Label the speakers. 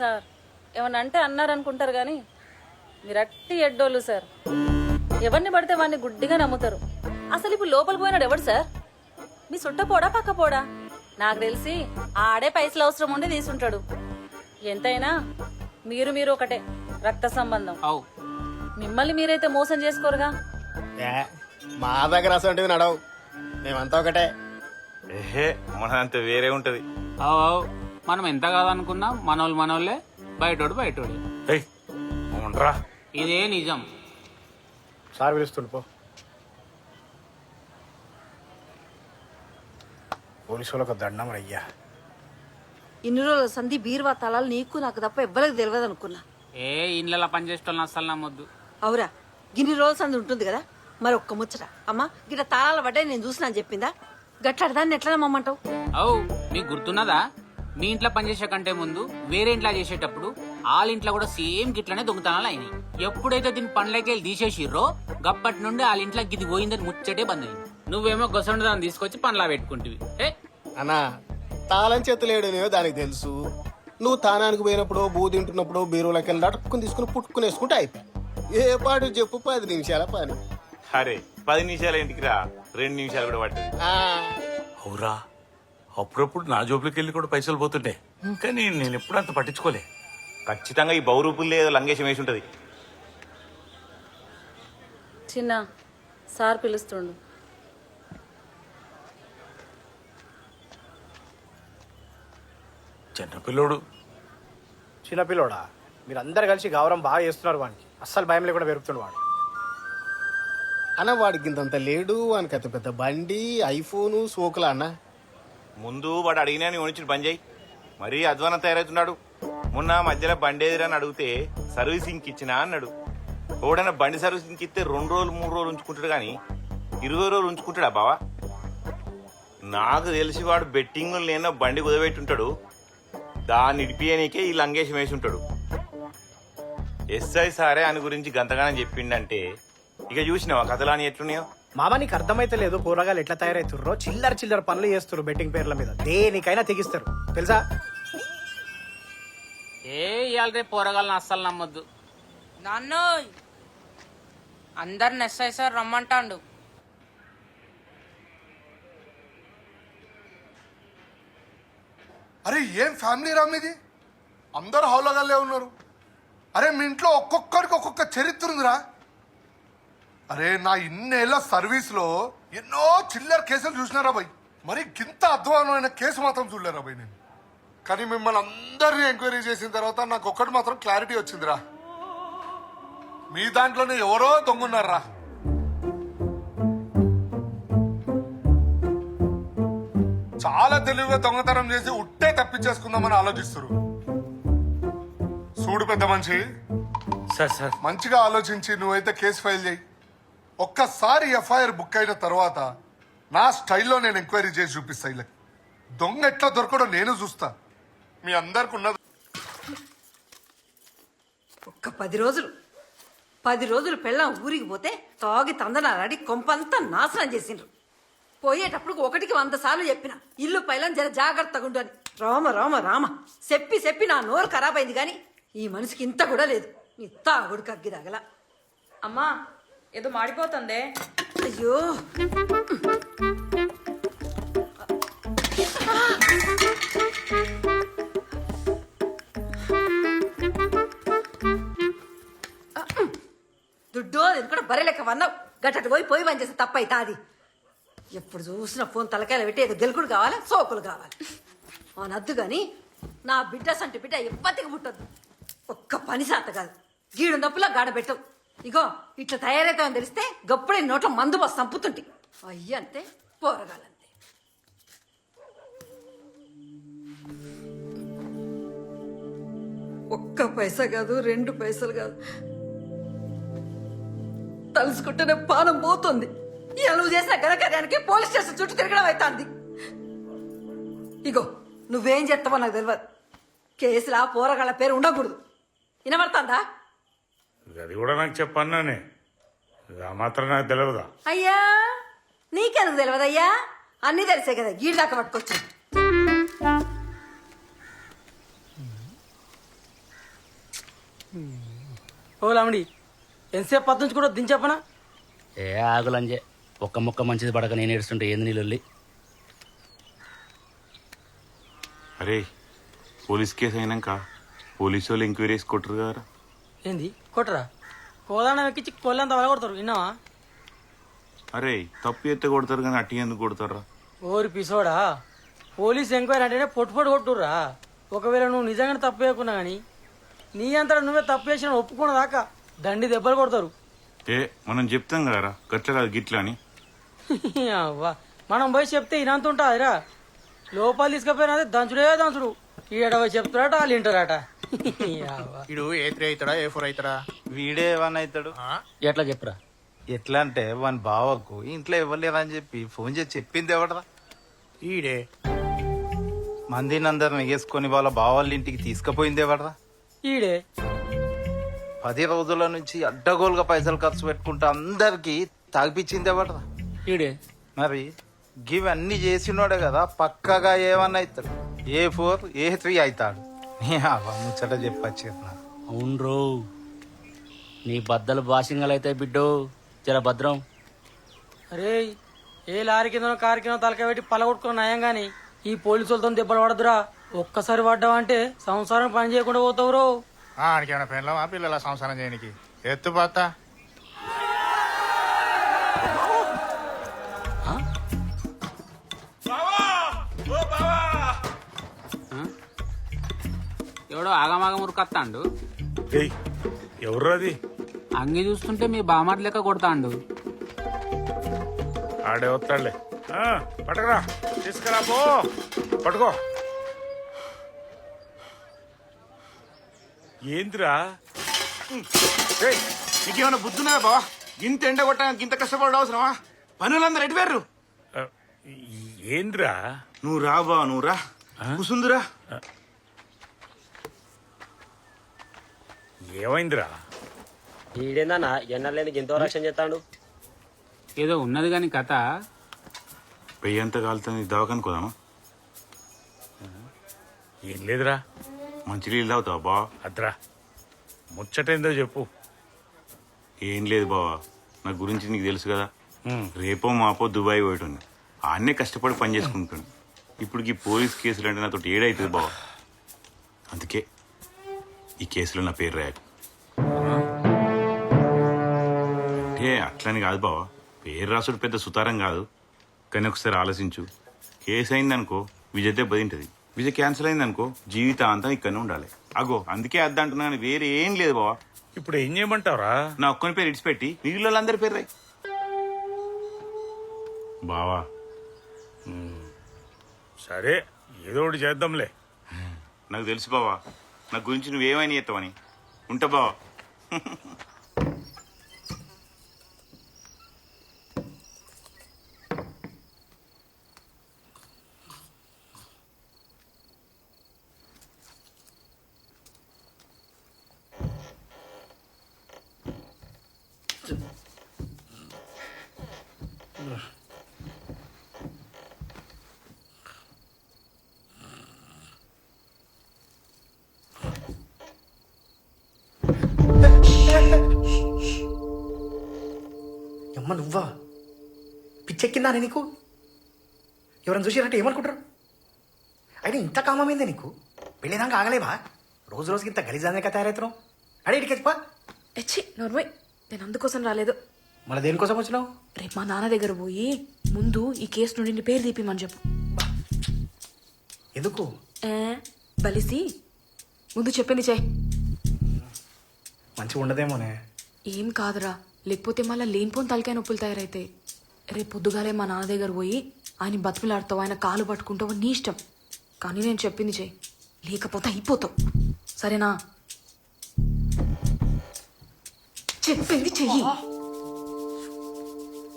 Speaker 1: Sir. ఏమన్నా అంటే అన్నారనుకుంటారు కానీ మీరు అట్టి ఎడ్డోళ్ళు సార్. ఎవరిని పడితే వాడిని గుడ్డిగా నమ్ముతారు. అసలు ఇప్పుడు లోపలికి పోయినాడు ఎవడు సార్? మీ సుట్ట పోడా పక్క పోడా? నాకు తెలిసి ఆడే పైసలు అవసరం ఉండి తీసుంటాడు. ఎంతైనా మీరు మీరు ఒకటే రక్త సంబంధం. మిమ్మల్ని మీరైతే మోసం చేసుకోరుగా?
Speaker 2: మా దగ్గర అసలు నడవు. మేమంతా ఒకటే.
Speaker 3: మనంత వేరే ఉంటది.
Speaker 4: అవు. మనం ఎంత కాదనుకున్నా మనోళ్ళు మనోళ్ళే బయటోడు బయటోడే.
Speaker 3: ఏయ్
Speaker 4: ఇదే నిజం.
Speaker 2: సార్ పిలుస్తుండు పో. పోలీసు వాళ్ళకు దండం అయ్యా.
Speaker 5: ఇన్ని రోజుల సంధి బీరువా తలాలు నీకు నాకు తప్ప ఎవ్వరికి తెలియదు అనుకున్నా.
Speaker 4: ఏ ఇండ్లలో పనిచేసేటోళ్ళని అస్సలు నమ్మొద్దు.
Speaker 5: అవురా గిన్ని రోజుల సంధి ఉంటుంది కదా మరి ఒక్క ముచ్చట. అమ్మా గిట్ట తాళాల పడ్డాయి నేను చూసినా అని చెప్పిందా? గట్లాడి దాన్ని ఎట్లా నమ్మంటావు
Speaker 4: అవు మీకు గుర్తున్నదా? మీ ఇంట్లో పనిచేసే కంటే ముందు వేరే ఇంట్లో చేసేటప్పుడు వాళ్ళ ఇంట్లో కూడా సేమ్ గిట్లనే దొంగతనాలు అయినాయి. ఎప్పుడైతే దీని పండ్లకి వెళ్ళి తీసేసిర్రో గప్పటి నుండి వాళ్ళ ఇంట్లో గిది పోయిందని ముచ్చటే బంద్ అయింది. నువ్వేమో గొసండి దాన్ని తీసుకొచ్చి పండ్లా పెట్టుకుంటివి. ఏ?
Speaker 2: అన్నా తాళం చేతులేడనేవో దానికి తెలుసు. నువ్వు తానానికి పోయినప్పుడు బూ తింటున్నప్పుడు బీరువులకి వెళ్ళి అటుక్కుని తీసుకుని పుట్టుకుని వేసుకుంటే అయిపోయి ఏ పాటు చెప్పు పది నిమిషాల పని.
Speaker 3: అరే పది నిమిషాల ఇంటికి రా. రెండు నిమిషాలు కూడా పట్టదు.
Speaker 2: ఆ,
Speaker 6: అవురా. అప్పుడప్పుడు నా జోబులకి వెళ్ళి కూడా పైసలు పోతుండే. కానీ నేను ఎప్పుడు అంత పట్టించుకోలే.
Speaker 3: ఖచ్చితంగా ఈ బౌరూపుల్లో ఏదో లంగేషం వేసి ఉంటది
Speaker 1: చిన్న సార్ పిలుస్తుండు.
Speaker 6: చిన్నపిల్లోడు
Speaker 2: చిన్నపిల్లోడా మీరు అందరు కలిసి గౌరవం బాగా చేస్తున్నారు వానికి. అస్సలు భయం లేకుండా పెరుగుతుండు వాడు. అన్న వాడికి ఇంతంత లేడు. వానికి అంత పెద్ద బండి ఐఫోను సోకులా అన్న?
Speaker 3: ముందు వాడు అడిగినా నీ ఒనిచ్చి బంద్ చేయి. మరీ అధ్వానం తయారవుతున్నాడు. మొన్న మధ్యలో బండి అని అడిగితే సర్వీసింగ్ ఇచ్చినా అన్నాడు. ఓడైనా బండి సర్వీసింగ్ ఇస్తే రెండు రోజులు మూడు రోజులు ఉంచుకుంటాడు కానీ ఇరవై రోజులు ఉంచుకుంటాడా బావా? నాకు తెలిసి వాడు బెట్టింగ్ లేనో బండి కుదబెట్టుంటాడు. దాన్ని ఇడిపియనీకే ఈ లంగేషం వేసి ఉంటాడు ఎస్ఐ సారే అని గురించి గంతగానం చెప్పిండంటే ఇక చూసినావా? కథలాని ఎట్లున్నాయో?
Speaker 7: మామ నీకు అర్థమైతే లేదు కూరగాయలు ఎట్లా తయారవుతుర్రో చిల్లర చిల్లర పనులు చేస్తారు బెట్టింగ్ పేర్ల మీద. దేనికైనా తెగిస్తారు. తెలుసా?
Speaker 4: ఏ ఇవాళ రేపు పోరగాళ్ళని అస్సలు నమ్మొద్దు.
Speaker 8: నాన్నోయ్! అందరిని ఎస్ఐ సార్ రమ్మంటాండు.
Speaker 9: అరే ఏం ఫ్యామిలీ రా మీది? అందరూ హౌలగాళ్ళే ఉన్నారు. అరే మీ ఇంట్లో ఒక్కొక్కరికి ఒక్కొక్క చరిత్ర ఉందిరా. అరే నా ఇన్నేళ్ళ సర్వీస్లో ఎన్నో చిల్లర కేసులు చూసినారా బాయ్? మరి గింత అధ్వానమైన కేసు మాత్రం చూడలేరా బాయ్ నేను? కానీ మిమ్మల్ని అందరినీ ఎంక్వైరీ చేసిన తర్వాత నాకు ఒక్కటి మాత్రం క్లారిటీ వచ్చిందిరా. మీ దాంట్లోనే ఎవరో దొంగన్నారా? చాలా తెలివిగా దొంగతనం చేసి ఉట్టే తప్పించేసుకుందామని ఆలోచిస్తారు చూడు పెద్ద మనిషి.
Speaker 6: Sir sir.
Speaker 9: మంచిగా ఆలోచించి నువ్వైతే కేసు ఫైల్ చేయి. ఒక్కసారి ఎఫ్ఐఆర్ బుక్ అయిన తర్వాత నా స్టైల్లో నేను ఎంక్వైరీ చేసి చూపిస్తా వీళ్ళకి దొంగ ఎట్లా దొరకడో నేను చూస్తా. మీ అందరికి ఉన్నది.
Speaker 5: ఒక్క పది రోజులు. పది రోజులు పెళ్ళం ఊరికి పోతే తాగి తందనాలాడి కొంపంతా నాశనం చేసిండ్రు. పోయేటప్పుడు ఒకటికి వంద సార్లు చెప్పిన ఇల్లు పైలం జర జాగ్రత్తగా ఉండు అని. రామ రామ రామ. చెప్పి చెప్పి నా నోరు ఖరాబ్ అయింది కానీ ఈ మనిషికి ఇంత కూడా లేదు. నీ తాగుడు కగ్గి తగల.
Speaker 1: అమ్మా ఏదో మాడిపోతుందే.
Speaker 5: అయ్యో. దుడ్డో ఎందుకంటే బరే లెక్క వన్నావు గట్టటి పోయి పోయి పని చేస్తే తప్పైతే అది. ఎప్పుడు చూసిన ఫోన్ తలకాయలు పెట్టి ఏదో గెలుకుడు కావాలి సోకులు కావాలి. అనద్దు కానీ నా బిడ్డ సంటి బిడ్డ ఎప్పటికి పుట్టద్దు ఒక్క పని శాత కాదు. గీడు నప్పులా గాడ పెట్టవు ఇగో ఇట్లా తయారవుతామని తెలిస్తే గప్పుడే నోట్లో మందు బస్ సంపుతుంటి అయ్యి అంతే పోరగాలంతే ఒక్క పైసా కాదు రెండు పైసలు కాదు. తలుసుకుంటేనే పానం పోతుంది. ఇలా నువ్వు చేసిన ఘనకార్యానికి పోలీస్ స్టేషన్ చుట్టూ తిరగడం అవుతుంది ఇగో నువ్వేం చేస్తావో నాకు తెలియదు కేసులా పోరగాళ్ళ పేరు ఉండకూడదు. వినబడుతుందా?
Speaker 6: అది కూడా నాకు చెప్పన్నానే ఆ మాత్రం నాకు తెలియదా
Speaker 5: అయ్యా నీకెందుకు తెలియదు అయ్యా అన్నీ తెలిసే కదా గీడి దాకా పట్టుకొచ్చు.
Speaker 10: ఓ లామిడి ఎంతసేపు పద్దు కూడా దించెప్పనా
Speaker 11: ఏ ఆగులంజే ఒక్క ముక్క మంచిది పడక నేను ఏడుస్తుంటే ఏంది నీళ్ళు
Speaker 3: అరే పోలీస్ కేసు అయినాక పోలీసు వాళ్ళు ఎంక్వైరీ వేసి కొట్టరు కదా.
Speaker 10: ఏంది? కొట్టరా? కోదానం ఎక్కించి కొల్లంత వల కొడతారు విన్నావా?
Speaker 3: అరే తప్పు ఎత్తే కొడతారు కానీ అట్టి ఎందుకు కొడతారా
Speaker 10: ఓరి పిసోడా పోలీస్ ఎంక్వైరీ అంటేనే పొట్టు పొట్టు కొట్టుర్రా. ఒకవేళ నువ్వు నిజంగానే తప్పు చేయకున్నా కానీ నీ అంతటా నువ్వే తప్పు చేసిన ఒప్పుకున్న దాకా దండి దెబ్బలు కొడతారు.
Speaker 3: ఏ మనం చెప్తాం కదరా గట్ల కాదు గిట్ల అని.
Speaker 10: అవ్వా మనం పోయి చెప్తే ఇనంత ఉంటుందిరా. లోపల తీసుకుపోయినా అదే దంచుడే దంచుడు. ఈడ పోయి చెప్తారట వాళ్ళు వింటారట.
Speaker 2: ఇడు ఏ త్రీ అవుతాడా ఏ ఫోర్ అవుతాడా
Speaker 12: వీడే వన్ అవుతాడు
Speaker 11: ఎట్లా చెప్పురా?
Speaker 12: ఎట్లా అంటే వాని బావకు ఇంట్లో ఇవ్వలేదని చెప్పి ఫోన్ చేసి చెప్పింది ఎవడరా?
Speaker 2: ఈడే.
Speaker 12: మందిని అందరిని వేసుకొని వాళ్ళ బావాళ్ళ ఇంటికి తీసుకుపోయింది ఎవడరా?
Speaker 10: ఈడే.
Speaker 12: పది రోజుల నుంచి అడ్డగోలుగా పైసలు ఖర్చు పెట్టుకుంటా అందరికి తాగిపించింది ఎవడరా?
Speaker 11: ఈడే.
Speaker 12: మరి గివన్నీ చేసినోడే కదా పక్కగా ఏమన్నా అవుతాడు ఏ ఫోర్ ఏ త్రీ అవుతాడు ముచ్చట చెప్పచ్చు
Speaker 11: నీ బద్దలు బాసింగలైతే బిడ్డో. జర భద్రం.
Speaker 10: అరే ఏ లారీ కిందనో కారు కింద తలకాయ పెట్టి పలగొట్టుకున్న నయం గాని ఈ పోలీసులతో దెబ్బలు పడదురా ఒక్కసారి పడ్డావంటే సంసారం పని చేయకుండా పోతావురో
Speaker 2: ఆడికేమైనా పెళ్ళమా పిల్లల సంసారం చేయనికి? ఎత్తు పాత
Speaker 4: ఎవడో ఆగమాగం ఉరకత్తాండు.
Speaker 6: ఏయ్ ఎవర్రా అది?
Speaker 4: అంగి చూస్తుంటే మీ బామార్ లెక్క కొడతాండు.
Speaker 6: ఆడే వస్తాడులే. ఆ, పట్టుకురా. తీసుకురా పో. పట్టుకో. ఏందిరా?
Speaker 3: ఏయ్, నీకేమైనా బుద్ధున్నదా బావా? ఇంత ఎండ కొట్టడానికి ఇంత కష్టపడడం అవసరమా? పనులందరూ ఎటు పేర్రు
Speaker 6: ఆ, ఏందిరా?
Speaker 3: నువ్వు రా బావ నువ్వు రా. కుసుందురా.
Speaker 6: ఏమైందిరా?
Speaker 11: ఈడేందన్నా ఎన్నలేని ఎంతో రక్షణ చేస్తాడు?
Speaker 4: ఏదో ఉన్నది కాని కథ.
Speaker 3: పెయ్యంత కాలుతుంది దవాఖానికి పోదామా?
Speaker 6: ఏం లేదురా.
Speaker 3: మంచి నీళ్ళు తాగుతావా బావా
Speaker 6: అద్రా ముచ్చటేందో చెప్పు.
Speaker 3: ఏం లేదు బావా. నా గురించి నీకు తెలుసు కదా.
Speaker 6: ఉమ్.
Speaker 3: రేపో మాపో దుబాయ్ పోయేటోని ఆన్నే కష్టపడి పని చేసుకుంటాను ఇప్పుడు ఈ పోలీస్ కేసులు అంటే నాతో ఏడైతుంది బావా. అందుకే. ఈ కేసులో నా పేరు రాయకు అంటే అట్లని కాదు బావా. పేరు రాసుడు పెద్ద సుతారం కాదు. కానీ ఒకసారి ఆలోచించు. కేసు అయిందనుకో విజయ్ దెబ్బతింటది విజయ్ క్యాన్సిల్ అయిందనుకో జీవితాంతం ఇక్కడనే ఉండాలి. అగో అందుకే అద్దంటున్నాను వేరే ఏం లేదు బావా.
Speaker 6: ఇప్పుడు ఏం చేయమంటావురా?
Speaker 3: నా ఒక్కని పేరు ఇడిచిపెట్టి మిగిలిన వాళ్ళందరి పేరు రాయి. బావా.
Speaker 6: సరే ఏదో ఒకటి చేద్దాంలే.
Speaker 3: నాకు తెలుసు బావా. నా గురించి నువ్వేమైనా చేస్తావని. ఉంటా బావా.
Speaker 7: అమ్మ పిచ్చెక్కిందా నీకు? ఎవరైనా చూసినట్టు ఏమనుకుంటారు? అయినా ఇంత కామమైందే నీకు? పెళ్ళిదాకా ఆగలేవా? రోజు రోజుకి ఇంత గలీజానే తయారవుతున్నావు? అడే ఇటుకి పా
Speaker 1: ఎచ్చి నోర్మయ్ నేను అందుకోసం రాలేదు.
Speaker 7: మళ్ళీ దేనికోసం వచ్చినావు?
Speaker 1: రేపు మా నాన్న దగ్గర పోయి ముందు ఈ కేసు నుండి నీ పేరు తీపిమని చెప్పు.
Speaker 7: ఎందుకు?
Speaker 1: బలిసి ముందు చెప్పింది చేయి.
Speaker 7: మంచిగా ఉండదేమోనే.
Speaker 1: ఏం కాదురా లేకపోతే మళ్ళీ లేనిపోని తలకాయ నొప్పులు తయారైతాయి. రేపు పొద్దుగాలే మా నాన్న దగ్గర పోయి ఆయన బతిమిలాడతావు ఆయన కాలు పట్టుకుంటావు నీ ఇష్టం. కానీ నేను చెప్పింది చెయ్యి లేకపోతే అయిపోతావు. సరేనా? చెప్పింది చెయ్యి.